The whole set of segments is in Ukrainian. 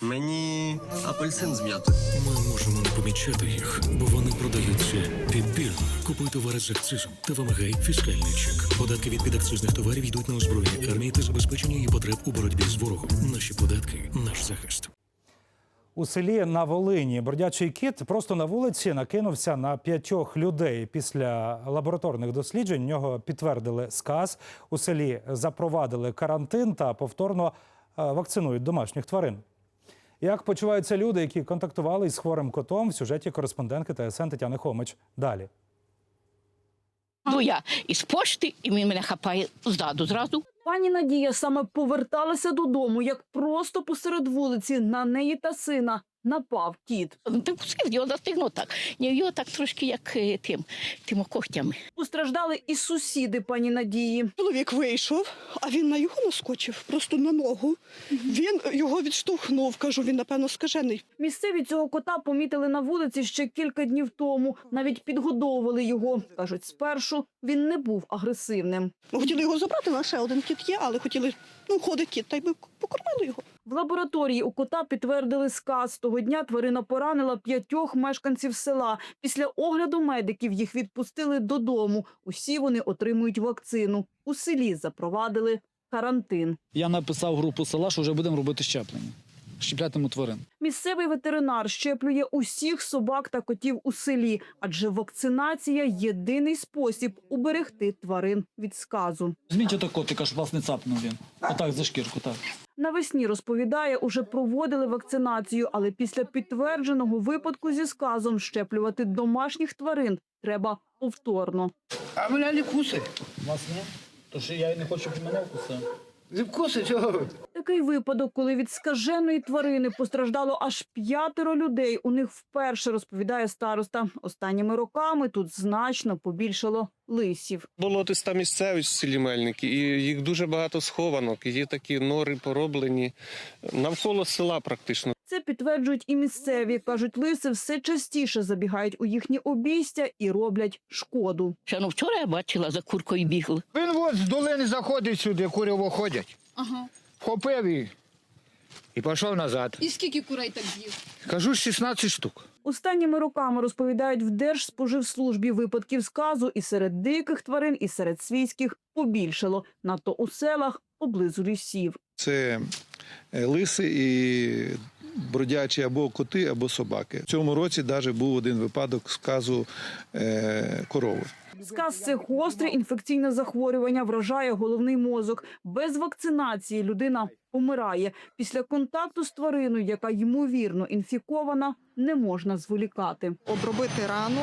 Мені апельсин з м'ятою. Ми можемо не помічати їх, бо вони продаються підбірно. Купуй товари з акцизом та вимагай фіскальний чек. Податки від підакцизних товарів йдуть на озброєння армії та забезпечення її потреб у боротьбі з ворогом. Наші податки наш захист. У селі на Волині бродячий кіт просто на вулиці накинувся на п'ятьох людей. Після лабораторних досліджень в нього підтвердили сказ. У селі запровадили карантин та повторно е, вакцинують домашніх тварин. Як почуваються люди, які контактували із хворим котом в сюжеті кореспондентки ТСН Тетяни Хомич. Далі. Ну я із пошти, і він мене хапає ззаду зразу. Пані Надія саме поверталася додому, як просто посеред вулиці на неї та сина напав кіт. Ну, Ти пустив, його застигнув так. Ні, його так трошки як е, тим, тим когтями. Постраждали і сусіди пані Надії. Чоловік вийшов, а він на його наскочив, просто на ногу. Він його відштовхнув. Кажу, він напевно скажений. Місцеві цього кота помітили на вулиці ще кілька днів тому. Навіть підгодовували його. кажуть, спершу він не був агресивним. Ми хотіли його забрати, але ще один кіт є, але хотіли, ну, ходить кіт, та й ми покормили його. В лабораторії у кота підтвердили сказ. Того дня тварина поранила п'ятьох мешканців села. Після огляду медиків їх відпустили додому. Усі вони отримують вакцину. У селі запровадили карантин. Я написав групу села, що вже будемо робити щеплення. Щеплятиму тварин. Місцевий ветеринар щеплює усіх собак та котів у селі, адже вакцинація єдиний спосіб уберегти тварин від сказу. Зміть ото котика, щоб вас не цапнув він. Отак за шкірку, так. Навесні розповідає, уже проводили вакцинацію, але після підтвердженого випадку зі сказом щеплювати домашніх тварин треба повторно. А мене не кусить. Вас ні? Тож я і не хочу, щоб мене вкусили. Не вкусить чого? Такий випадок, коли від скаженої тварини постраждало аж п'ятеро людей. У них вперше розповідає староста. Останніми роками тут значно побільшало лисів. Болотиста місцевість в селі Мельники, і їх дуже багато схованок. Є такі нори пороблені навколо села практично. Це підтверджують і місцеві. кажуть, лиси все частіше забігають у їхні обійстя і роблять шкоду. Ще ну вчора я бачила за куркою бігли. Він от з долини заходить сюди, кури виходять. Ага. Вхопив її і пішов назад. І скільки курей так з'їв? Кажу, 16 штук. Останніми роками розповідають в Держспоживслужбі випадків сказу і серед диких тварин, і серед свійських побільшало. Надто у селах поблизу лісів. Це е, лиси і бродячі або коти, або собаки. В цьому році навіть був один випадок сказу е, корови. Сказ це гостре інфекційне захворювання, вражає головний мозок. Без вакцинації людина помирає. Після контакту з твариною, яка ймовірно інфікована, не можна зволікати. обробити рану,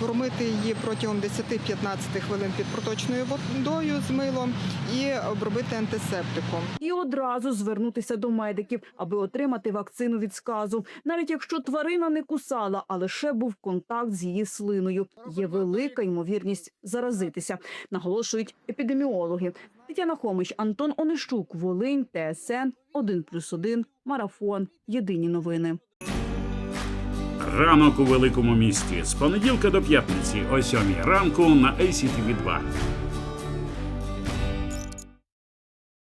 промити її протягом 10-15 хвилин під проточною водою з милом і обробити антисептиком. І одразу звернутися до медиків, аби отримати вакцину від сказу. Навіть якщо тварина не кусала, а лише був контакт з її слиною. Є велика ймовірність заразитися, наголошують епідеміологи. Тетяна Хомич, Антон Онищук, Волинь, ТСН 1+,1, Марафон. Єдині новини. Ранок у великому місті з понеділка до п'ятниці о 7 ранку на ACTV 2